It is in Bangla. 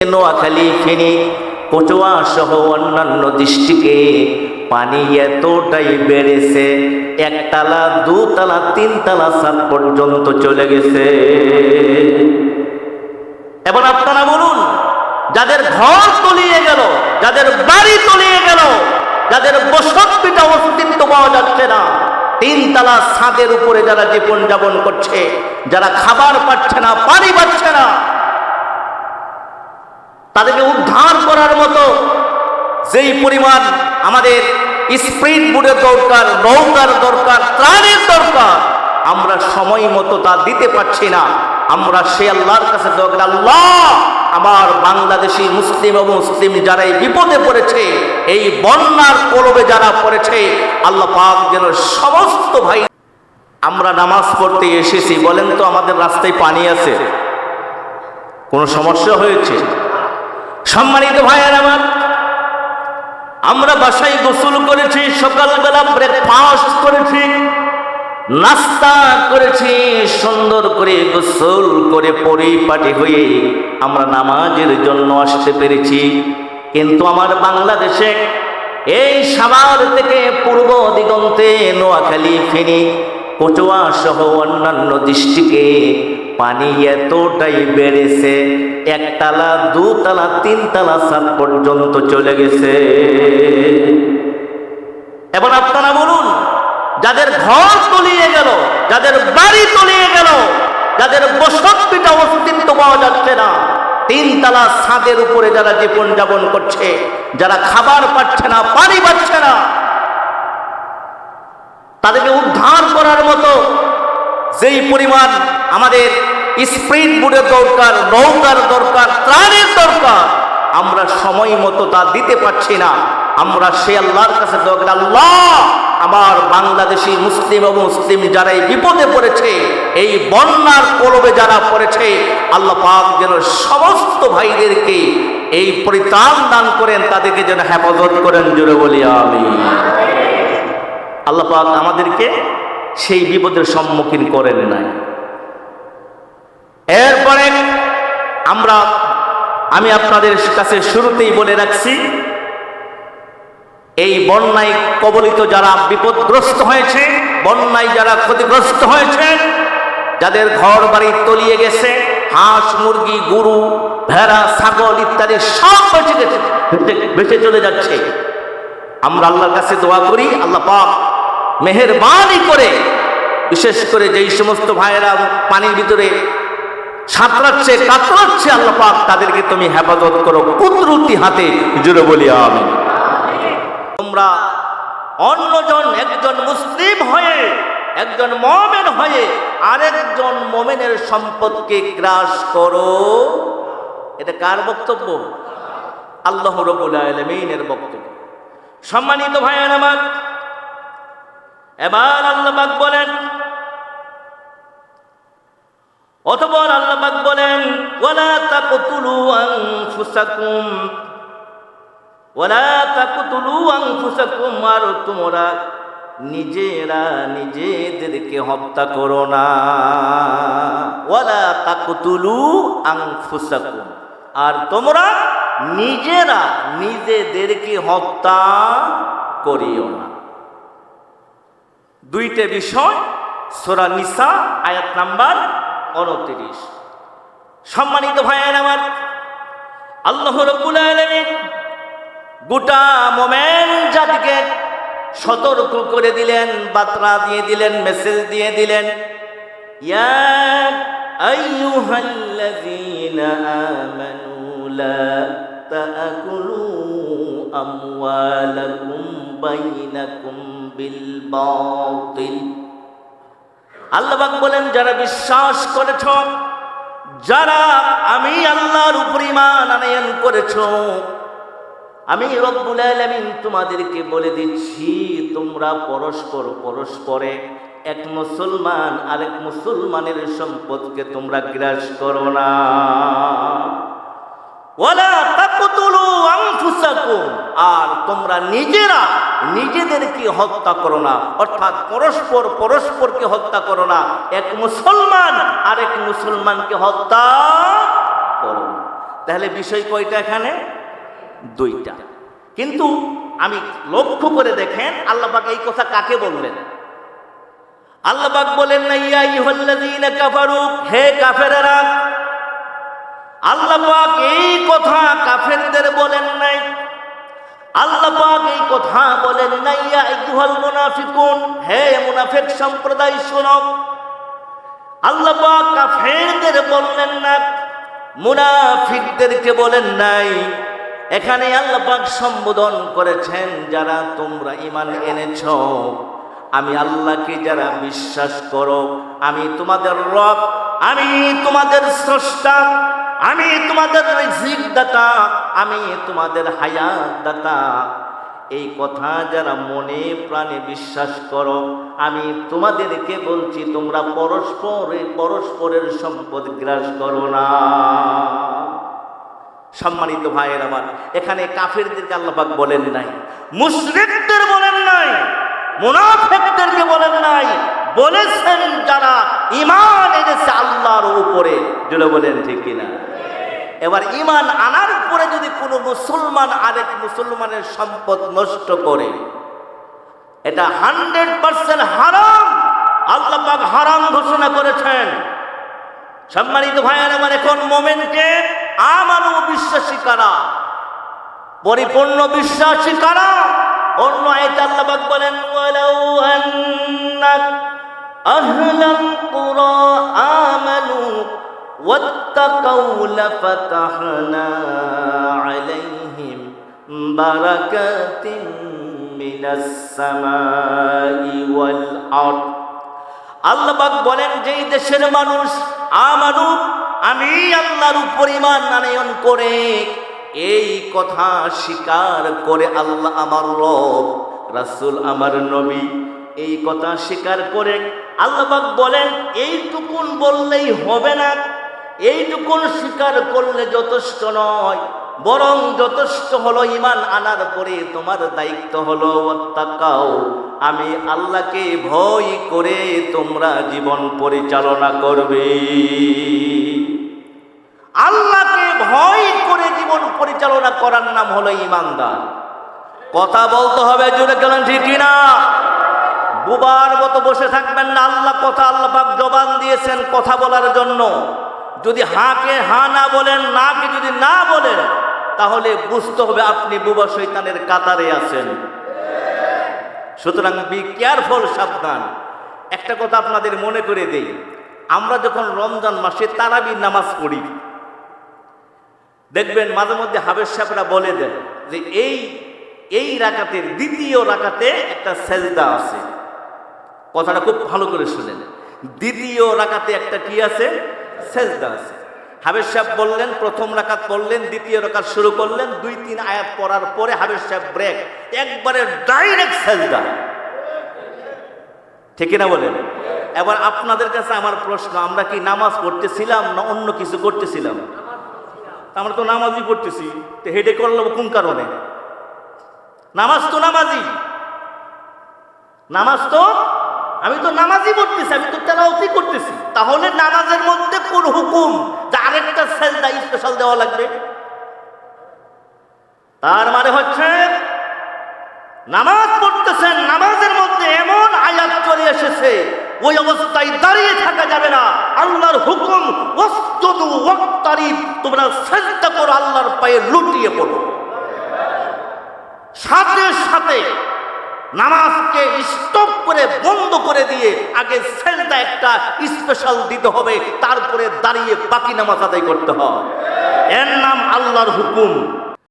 নোয়াখালী ফেনী কচুয়া সহ অন্যান্য ডিস্ট্রিক্টে পানি এতটাই বেড়েছে, একতলা, দুতলা, তিনতলা সাত পর্যন্ত চলে গেছে। এবার আপনারা বলুন, যাদের ঘর তলিয়ে গেল, যাদের বাড়ি তলিয়ে গেল, যাদের বসতপিটা অস্তিত্ব পাওয়া যাচ্ছে না, তিনতলা ছাদের উপরে যারা জীবন যাপন করছে, যারা খাবার পাচ্ছে না, পানি পাচ্ছে না তাদেরকে উদ্ধার করার মতো যেই পরিমাণ আমাদের স্প্রিট বুটের দরকার, নৌকার দরকার, ত্রাণের দরকার, আমরা সময় মতো তা দিতে পারছি না। আমরা সে আল্লাহর কাছে আল্লাহ, আমার বাংলাদেশি মুসলিম এবং মুসলিম যারা এই বিপদে পড়েছে, এই বন্যার কলবে যারা পড়েছে, আল্লাহ পাক যেন সমস্ত ভাই আমরা নামাজ পড়তে এসেছি, বলেন তো আমাদের রাস্তায় পানি আছে? কোনো সমস্যা হয়েছে? সম্মানিত ভাইয়ের আমার, আমরা বাসায় গোসল করেছি, সকালবেলা ব্রেকফাস্ট করেছি, নাস্তা করেছি, সুন্দর করে গোসল করে পরিপাটি হয়ে আমরা নামাজের জন্য আসতে পেরেছি। কিন্তু আমার বাংলাদেশে এই সাভার থেকে পূর্ব দিগন্তে নোয়াখালী, ফেনী কচুয়া সহ অন্যান্য ডিস্ট্রিক্টে পানি এতটাই বেড়েছে, একতলা, দুতলা, তিনতলা সাত পর্যন্ত চলে গেছে। এবার আপনারা বলুন, যাদের ঘর তলিয়ে গেল, যাদের বাড়ি তলিয়ে গেল, যাদের বসতপিটা অস্তিত্ব পাওয়া যাচ্ছে না, তিনতলা ছাদের উপরে যারা জীবন যাপন করছে, যারা খাবার পাচ্ছে না, পানি পাচ্ছে না, তাদেরকে উদ্ধার করার মতো যেই পরিমাণ আমাদের স্প্রিট বুটের দরকার, নৌকার দরকার, ত্রাণের দরকার, আমরা সময় মতো তা দিতে পারছি না। আমরা সে আল্লাহর কাছে আল্লাহ আমার বাংলাদেশি মুসলিম এবং মুসলিম যারা এই বিপদে পড়েছে, এই বন্যার কলবে যারা পড়েছে, আল্লাহ পাক যেন সমস্ত ভাইদেরকে এই পরিত্রাণ দান করেন, তাদেরকে যেন হেফাজত করেন। জোরে বলি আমি আল্লাহ পাক আমাদেরকে সেই বিপদের সম্মুখীন করেন নাই। এরপরে আমরা, আমি আপনাদের কাছে শুরুতেই বলে রাখছি, এই বন্যায় কবলিত যারা বিপদগ্রস্ত হয়েছে, বন্যায় যারা ক্ষতিগ্রস্ত হয়েছে, যাদের ঘর বাড়ি তলিয়ে গেছে, হাঁস, মুরগি, গরু, ভেড়া, ছাগল ইত্যাদি সব বেঁচে গেছে, বেঁচে- চলে যাচ্ছে। আমরা আল্লাহর কাছে দোয়া করি, আল্লাহ পাক মেহেরবানি করে, বিশেষ করে যেই সমস্ত ভাইয়েরা পানির ভিতরে সাঁতরাচ্ছে, কাতরাচ্ছে, আল্লাহ পাক তাদেরকে তুমি হেফাজত করো, কুদরতি হাতে জুড়ে বলি আমি তোমরা অন্যজন একজন মুসলিম হয়ে, একজন মমেন হয়ে আরেকজন মোমেনের সম্পদকে গ্রাস করো। এটা কার বক্তব্য? আল্লাহ রবুল আলমিনের বক্তব্য। সম্মানিত ভাইয়ান আমার এবার আল্লাহবাক বলেন, অতপর আল্লাহবাক বলেন, ওয়ালা তাকতুলু আনফুসাকুম, ওয়ালা তাকতুলু আনফুসাকুম, আর তোমরা নিজেরা নিজেদেরকে হত্যা করো না। ওয়ালা তাকতুলু আনফুসাকুম, আর তোমরা নিজেরা নিজেদেরকে হত্যা করিও না। দুইটা বিষয়, সোরা নিসা, আয়াত নাম্বার উনত্রিশ। সম্মানিত ভাইয়ের আমার, আল্লাহ রব্বুল আলামিন গোটা মোমেন জাতিকে সতর্ক করে দিলেন, বার্তা দিয়ে দিলেন মেসেজ দিয়ে দিলেন আমওয়ালাকুম বাইনাকুম বিল বাতিল আল্লাহ পাক বলেন, যারা বিশ্বাস করেছ, যারা আমি আল্লাহর উপর ইমান আনয়ন করেছ, আমি রব্বুল আলামিন তোমাদেরকে বলে দিচ্ছি, তোমরা পরস্পর পরস্পরে এক মুসলমান আরেক মুসলমানের সম্পদকে তোমরা গ্রাস করো না। আর তোমরা নিজেরা নিজেদেরকে হত্যা করো না। অর্থাৎ পরস্পর পরস্পরকে হত্যা করো না। এক মুসলমান আর এক মুসলমানকে হত্যা করো তাহলে বিষয় কয়টা এখানে? দুইটা। কিন্তু আমি লক্ষ্য করে দেখেন আল্লাহ পাক এই কথা কাকে বললেন? আল্লাহ পাক বলেন না, ইয়া ইহল্লাযীনা কাফারু, হে কাফেরেরা আল্লাহ পাক এই কথা কাফেরদের বলেন নাই। আল্লাহ পাক এই কথা বলেন নাই আইয়ুহাল মুনাফিকুন। হে মুনাফিক সম্প্রদায়, শোনো। আল্লাহ পাক কাফেরদের বললেন না, মুনাফিকদেরকে বলেন নাই। এখানে আল্লাহ পাক সম্বোধন করেছেন, যারা তোমরা ইমান এনেছ, আমি আল্লাহকে যারা বিশ্বাস করো, আমি তোমাদের রব, আমি তোমাদের স্রষ্টা। আমি তোমাদের রিজিক দাতা আমি তোমাদের হায়াত দাতা এই কথা যারা মনে প্রাণে বিশ্বাস করো, আমি তোমাদেরকে বলছি, তোমরা পরস্পরে, পরস্পরের সম্পদ গ্রাস করো না। সম্মানিত ভাইয়ের আমার, এখানে কাফেরদেরকে আল্লাপাক বলেন নাই, মুশরিকদের বলেন নাই, মুনাফিকদেরকে বলেন নাই বলেছেন যারা ইমান এনেছে আল্লাহর উপরে। যেটা বলেন, ঠিক কিনা? এবার ইমান আনার পরে যদি কোনো মুসলমান আরেক মুসলমানের সম্পদ নষ্ট করে, এটা হান্ড্রেড পার্সেন্ট হারাম। আল্লাহ হারাম ঘোষণা করেছেন। সম্মানিত ভাইয়ের, আমার এখন মোমেন্টে আমারও বিশ্বাসী কারা? পরিপূর্ণ বিশ্বাসী কারা? অন্য আয়ত আল্লাহ পাক বলেন ওয়ালাউ আন্না আহলাল কুরা আমানু واتقوا لفتحنا عليهم بركات من السماء والأرض আল্লাহবাক বলেন যেই দেশের মানুষ আমানু আমি আল্লাহর উপর ইমান আনয়ন করে এই কথা স্বীকার করে আল্লাহ আমার রব রাসূল আমার নবী এই কথা স্বীকার করে আল্লাহবাক বলেন, এইটুকুন বললেই হবে না। এইটুকুন স্বীকার করলে যথেষ্ট নয়। বরং যথেষ্ট হলো ইমান আনার পরে তোমার দায়িত্ব হলো তাকাও আমি আল্লাহকে ভয় করে তোমরা জীবন পরিচালনা করবে। আল্লাহকে ভয় করে জীবন পরিচালনা করার নাম হলো ইমানদার কথা বলতে হবে জুড়ে গেলেন ঠিক না বুবার মতো বসে থাকবেন না, আল্লাহ কথা আল্লাহ পাক জবান দিয়েছেন কথা বলার জন্য। যদি হাঁকে হা না বলেন, নাকে যদি না বলেন, তাহলে বুঝতে হবে আপনি বুবা শৈতানের কাতারে আছেন। সুতরাং বি কেয়ারফুল সাবধান। একটা কথা আপনাদের মনে করে দেই, আমরা যখন রমজান মাসে তারাবির নামাজ পড়ি, দেখবেন মাঝে মধ্যে হাবের সাহেবরা বলে দেন যে এই এই রাকাতের দ্বিতীয় রাকাতে একটা সেজদা আছে। কথাটা খুব ভালো করে শুনেন। দ্বিতীয় রাকাতে একটা কি আছে? সেজদা আছে। হাবের সাহেব বললেন, প্রথম রাকাত পড়লেন, দ্বিতীয় রাকাত শুরু করলেন, দুই তিন আয়াত পড়ার পরে হাবের সাহেব ব্রেক একবারে ডাইরেক্ট সেজদা। ঠিক না বলেন? এবার আপনাদের কাছে আমার প্রশ্ন, আমরা কি নামাজ পড়তেছিলাম না অন্য কিছু করতেছিলাম? আমরা তো নামাজই পড়তেছি। তো হেডে করলাম কোন কারণে? নামাজ তো নামাজি নামাজ তো আমি তো নামাজই পড়তেছি, আমি তো তেলাওতি করতেছি। তাহলে নামাজের মধ্যে কোন হুকুম? যে আরেকটা সেজদা স্পেশাল দেওয়া লাগবে। তার মানে হচ্ছে, নামাজ পড়তেছেন, নামাজের মধ্যে এমন আয়াত চলে এসেছে, ওই অবস্থায় দাঁড়িয়ে থাকা যাবে না। আল্লাহর হুকুম তোমরা সেজদা করো আল্লাহর পায়ে লুটিয়ে পড়ো। সাথে সাথে নামাজকে স্টপ করে বন্ধ করে দিয়ে আগে সেলটা একটা স্পেশাল দিতে হবে, তারপরে দাঁড়িয়ে বাকি নামাজ আদায় করতে হবে এর নাম আল্লাহর হুকুম।